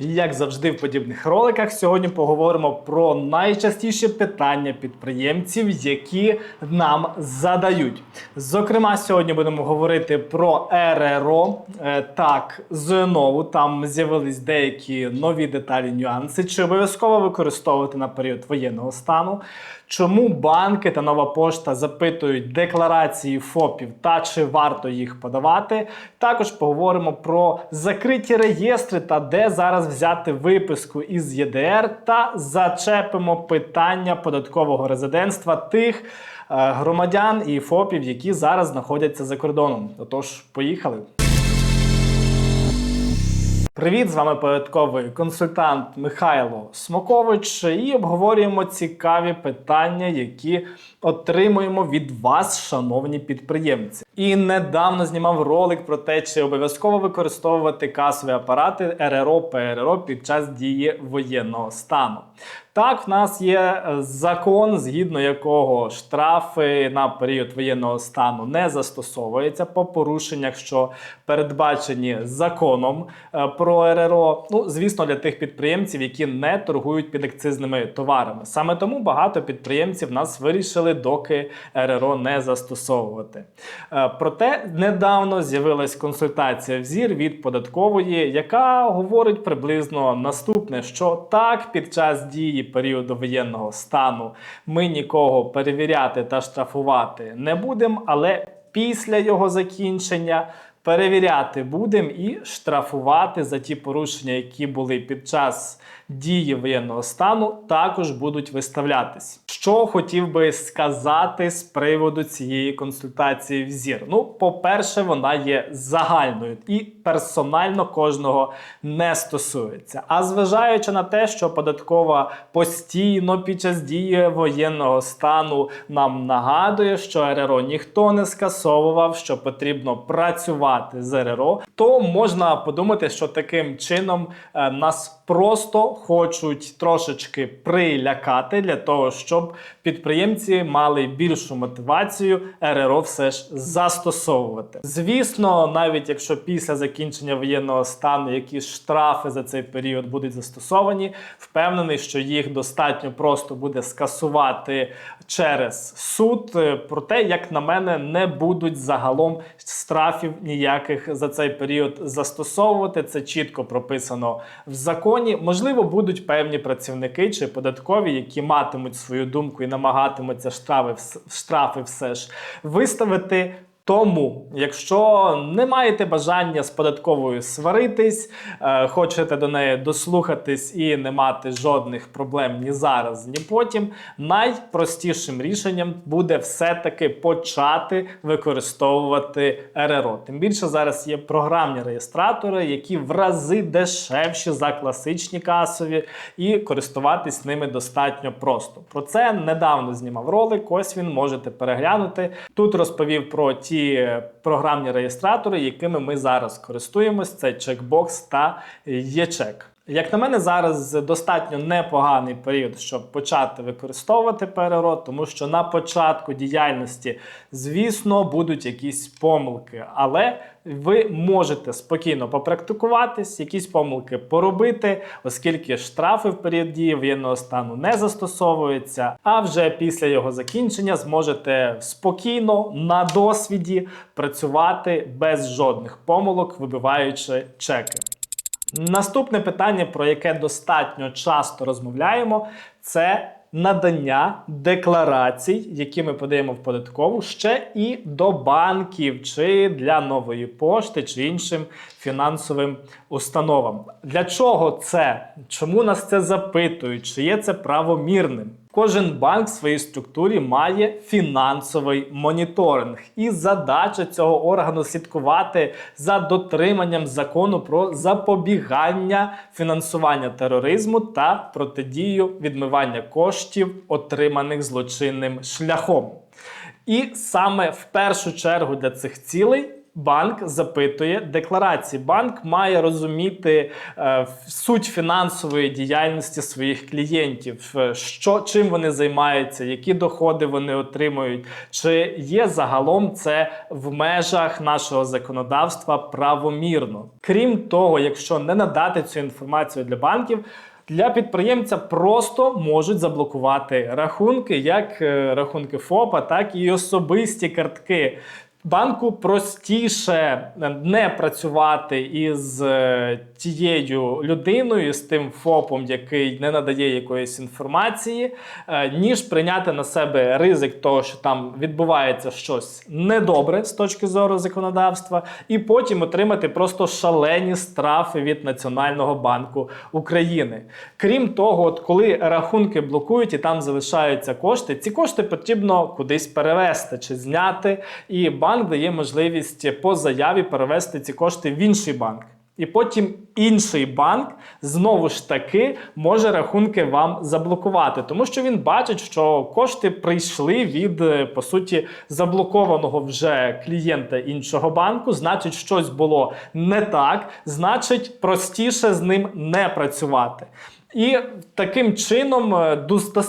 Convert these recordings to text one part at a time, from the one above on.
Як завжди в подібних роликах, сьогодні поговоримо про найчастіші питання підприємців, які нам задають. Зокрема, сьогодні будемо говорити про РРО. Е, Так, знову там з'явились деякі нові деталі, нюанси. Чи обов'язково використовувати на період воєнного стану? Чому банки та нова пошта запитують декларації ФОПів та чи варто їх подавати? Також поговоримо про закриті реєстри та де зараз взяти виписку із ЄДР та зачепимо питання податкового резидентства тих е, громадян і ФОПів, які зараз знаходяться за кордоном. Отож, поїхали. Привіт, з вами податковий консультант Михайло Смокович. І обговорюємо цікаві питання, які отримуємо від вас, шановні підприємці. І недавно знімав ролик про те, чи обов'язково використовувати касові апарати РРО ПРРО під час дії воєнного стану. Так, в нас є е, закон, згідно якого штрафи на період воєнного стану не застосовуються по порушеннях, що передбачені законом е, про РРО. Ну, звісно, для тих підприємців, які не торгують підакцизними товарами. Саме тому багато підприємців нас вирішили доки РРО не застосовувати. Проте недавно з'явилась консультація взір від податкової, яка говорить приблизно наступне: що так, під час дії періоду воєнного стану ми нікого перевіряти та штрафувати не будемо, але після його закінчення. Перевіряти будемо і штрафувати за ті порушення, які були під час дії воєнного стану, також будуть виставлятись. Що хотів би сказати з приводу цієї консультації в ЗІР? Ну, по-перше, вона є загальною і персонально кожного не стосується. А зважаючи на те, що податкова постійно під час дії воєнного стану нам нагадує, що РРО ніхто не скасовував, що потрібно працювати з РРО, то можна подумати, що таким чином е, нас просто хочуть трошечки прилякати для того, щоб підприємці мали більшу мотивацію РРО все ж застосовувати. Звісно, навіть якщо після закінчення воєнного стану якісь штрафи за цей період будуть застосовані, впевнений, що їх достатньо просто буде скасувати через суд. Проте, як на мене, не будуть загалом штрафів ніяких за цей період застосовувати. Це чітко прописано в законі. Можливо, будуть певні працівники чи податкові, які матимуть свою думку і намагатимуться штрафи, штрафи все ж виставити. Тому, якщо не маєте бажання з податковою сваритись, е, хочете до неї дослухатись і не мати жодних проблем ні зараз, ні потім, найпростішим рішенням буде все-таки почати використовувати РРО. Тим більше зараз є програмні реєстратори, які в рази дешевші за класичні касові, і користуватись ними достатньо просто. Про це недавно знімав ролик. Ось він можете переглянути. Тут розповів про ті програмні реєстратори, якими ми зараз користуємось. Це Checkbox та ЄЧЕК. Як на мене, зараз достатньо непоганий період, щоб почати використовувати ПРРО, тому що на початку діяльності, звісно, будуть якісь помилки, але ви можете спокійно попрактикуватись, якісь помилки поробити, оскільки штрафи в період дії воєнного стану не застосовуються. А вже після його закінчення зможете спокійно на досвіді працювати без жодних помилок, вибиваючи чеки. Наступне питання, про яке достатньо часто розмовляємо, це надання декларацій, які ми подаємо в податкову ще і до банків, чи для нової пошти, чи іншим фінансовим установам. Для чого це? Чому нас це запитують? Чи є це правомірним? Кожен банк в своїй структурі має фінансовий моніторинг, і задача цього органу слідкувати за дотриманням закону про запобігання фінансування тероризму та протидію відмивання коштів, отриманих злочинним шляхом. І саме в першу чергу для цих цілей банк запитує декларації. Банк має розуміти е, суть фінансової діяльності своїх клієнтів, е, що чим вони займаються, які доходи вони отримують, чи є загалом це в межах нашого законодавства правомірно. Крім того, якщо не надати цю інформацію для банків. Для підприємця просто можуть заблокувати рахунки, як е, рахунки ФОПа, так і особисті картки. Банку простіше не працювати із е, тією людиною, з тим ФОПом, який не надає якоїсь інформації, е, ніж прийняти на себе ризик того, що там відбувається щось недобре з точки зору законодавства, і потім отримати просто шалені штрафи від Національного банку України. Крім того, от коли рахунки блокують і там залишаються кошти, ці кошти потрібно кудись перевести чи зняти, і банк дає можливість по заяві перевести ці кошти в інший банк. І потім інший банк знову ж таки може рахунки вам заблокувати, тому що він бачить, що кошти прийшли від е, по суті заблокованого вже клієнта іншого банку. Значить, щось було не так, значить, простіше з ним не працювати. І таким чином е,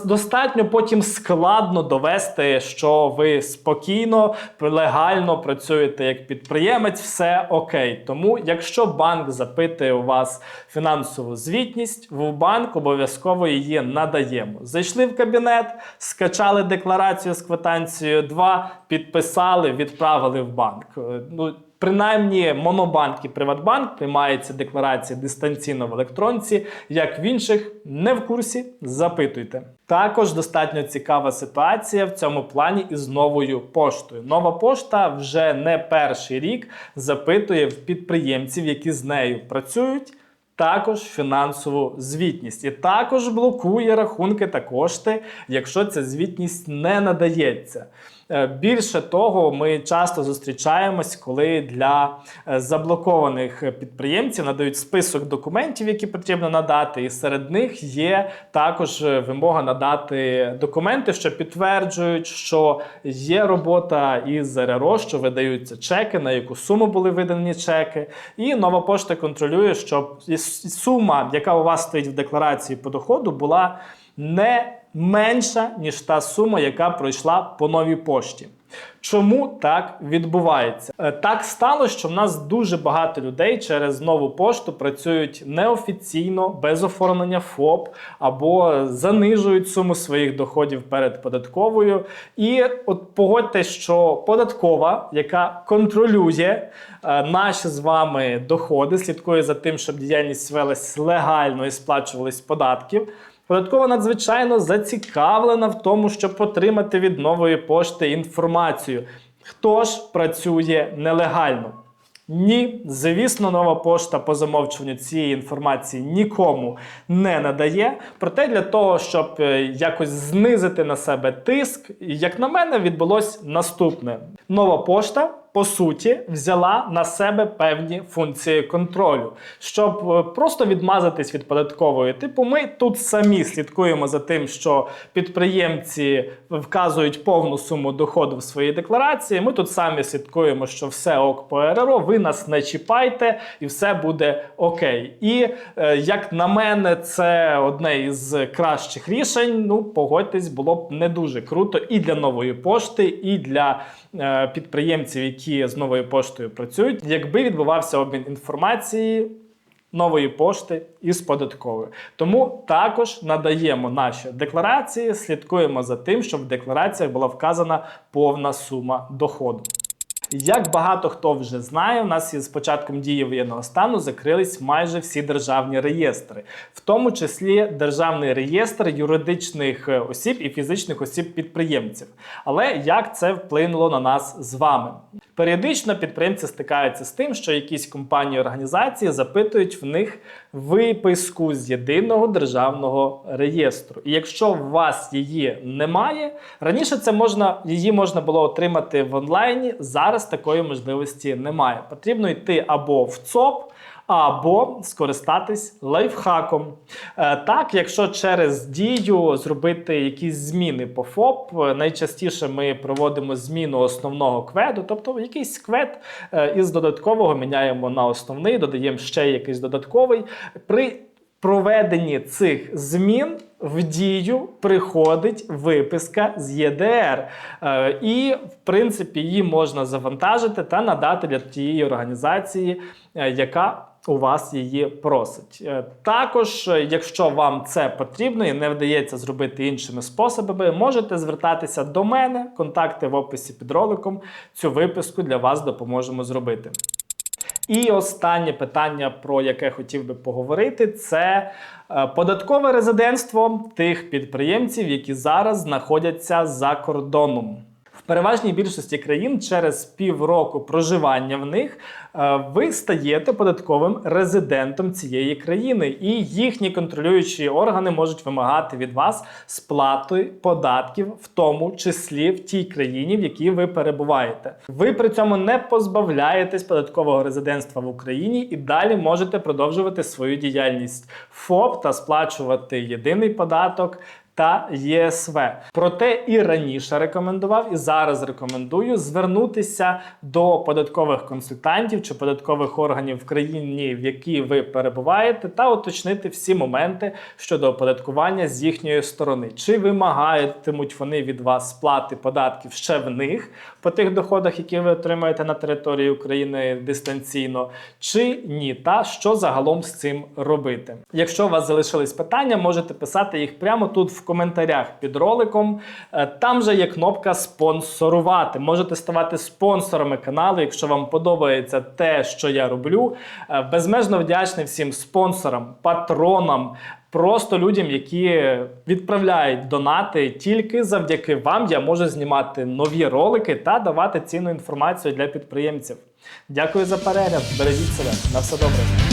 достатньо потім складно довести, що ви спокійно, легально працюєте як підприємець, все окей. Тому, якщо банк запитує у вас фінансову звітність, в банк обов'язково її надаємо. Зайшли в кабінет, скачали декларацію з квитанцією 2, підписали, відправили в банк. Е, Ну, Принаймні, Монобанк і Приватбанк приймаються декларації дистанційно в електронці, як в інших, не в курсі, запитуйте. Також достатньо цікава ситуація в цьому плані із новою поштою. Нова пошта вже не перший рік запитує в підприємців, які з нею працюють. Також фінансову звітність і також блокує рахунки та кошти, якщо ця звітність не надається. Е, Більше того, ми часто зустрічаємось, коли для е, заблокованих підприємців надають список документів, які потрібно надати, і серед них є також е, вимога надати документи, що підтверджують, що є робота із РРО, що видаються чеки, на яку суму були видані чеки. І нова пошта контролює, щоб сума, яка у вас стоїть в декларації по доходу, була не менша, ніж та сума, яка пройшла по новій пошті. Чому так відбувається? Е, Так стало, що в нас дуже багато людей через нову пошту працюють неофіційно, без оформлення ФОП або занижують суму своїх доходів перед податковою. І от погодьтесь, що податкова, яка контролює е, наші з вами доходи, слідкує за тим, щоб діяльність велась легально і сплачувались податків. Податкова надзвичайно зацікавлена в тому, щоб отримати від нової пошти інформацію, хто ж працює нелегально. Ні, звісно, нова пошта по замовчуванню цієї інформації нікому не надає. Проте для того, щоб е, якось знизити на себе тиск, як на мене, відбулось наступне: нова пошта. По суті, взяла на себе певні функції контролю, щоб е, просто відмазатись від податкової. Типу, ми тут самі слідкуємо за тим, що підприємці вказують повну суму доходу в своїй декларації. Ми тут самі слідкуємо, що все ок по РРО, ви нас не чіпайте, і все буде окей. І е, як на мене, це одне із кращих рішень. Ну, погодьтесь, було б не дуже круто і для нової пошти, і для е, підприємців, які з новою поштою працюють, якби відбувався обмін інформації. Нової пошти із податковою. Тому також надаємо наші декларації, слідкуємо за тим, щоб в деклараціях була вказана повна сума доходу. Як багато хто вже знає, у нас із початком дії воєнного стану закрились майже всі державні реєстри, в тому числі державний реєстр юридичних е, осіб і фізичних осіб підприємців. Але як це вплинуло на нас з вами? Періодично підприємці стикаються з тим, що якісь компанії організації запитують в них виписку з єдиного державного реєстру. І якщо у вас її немає, раніше це можна її можна було отримати в онлайні. Зараз такої можливості немає. Потрібно йти або в ЦОП. Або скористатись лайфхаком. Е, Так, якщо через дію зробити якісь зміни по ФОП, е, найчастіше ми проводимо зміну основного кведу, тобто якийсь квед е, із додаткового міняємо на основний, додаємо ще якийсь додатковий. При проведенні цих змін в дію приходить виписка з ЄДР. І, в принципі, її можна завантажити та надати для тієї організації, яка у вас її просить. Е, Також, е, якщо вам це потрібно і не вдається зробити іншими способами, можете звертатися до мене. Контакти в описі під роликом. Цю виписку для вас допоможемо зробити. І останнє питання, про яке хотів би поговорити, це е, податкове резидентство тих підприємців, які зараз знаходяться за кордоном. Переважній більшості країн через півроку проживання в них е, ви стаєте податковим резидентом цієї країни, і їхні контролюючі органи можуть вимагати від вас сплати податків, в тому числі в тій країні, в якій ви перебуваєте. Ви при цьому не позбавляєтесь податкового резидентства в Україні і далі можете продовжувати свою діяльність ФОП та сплачувати єдиний податок та ЄСВ. Проте і раніше рекомендував, і зараз рекомендую звернутися до податкових консультантів чи податкових органів в країні, в якій ви перебуваєте, та уточнити всі моменти щодо оподаткування з їхньої сторони. Чи вимагатимуть вони від вас сплати податків ще в них по тих доходах, які ви отримаєте на території України дистанційно, чи ні, та що загалом з цим робити. Якщо у вас залишились питання, можете писати їх прямо тут в коментарях під роликом. Е, Там же є кнопка спонсорувати. Можете ставати спонсорами каналу, якщо вам подобається те, що я роблю. Е, Безмежно вдячний всім спонсорам, патронам. Просто людям, які відправляють донати, тільки завдяки вам я можу знімати нові ролики та давати цінну інформацію для підприємців. Дякую за перегляд. Бережіть себе. На все добре.